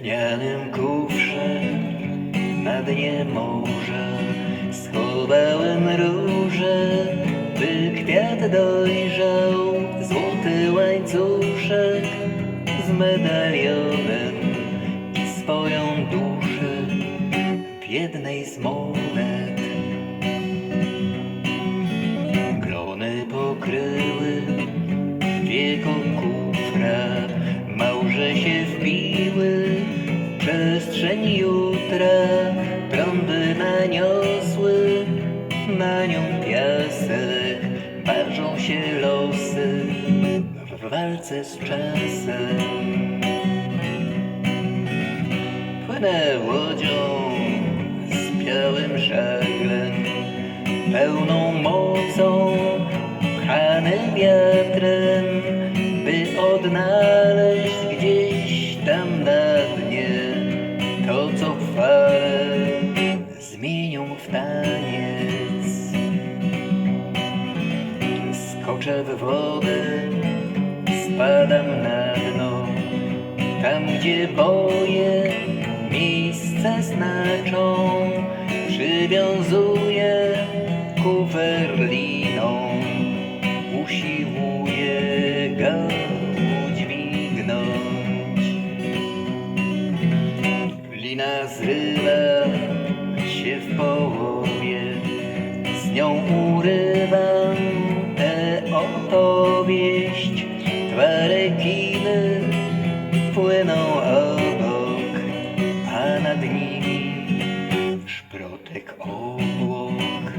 drewnianym kufrze na dnie morza schowałem róże, by kwiat dojrzał, złoty łańcuszek z medalionem i swoją duszę w jednej z trąby naniosły na nią piasek, ważą się losy w walce z czasem. Płynę łodzią z białym żaglem, pełną mocą, pchany wiatrem, by odnaleźć taniec. Skoczę w wodę, spadam na dno, tam gdzie boje miejsce znaczą, przywiązuję kuferliną, usiłuję go udźwignąć. Lina zrywa opowieść. Dwa rekiny płyną obok, a nad nimi szprotek obłok.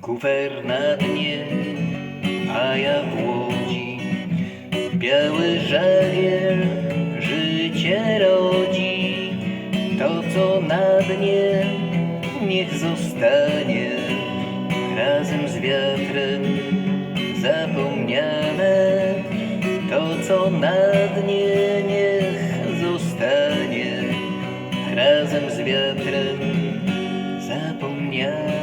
Kufer na dnie, a ja w łodzi. Biały żagiel życie rodzi. To, co na dnie, niech zostanie razem z wiatrem co na dnie, niech zostanie razem z wiatrem zapomniany.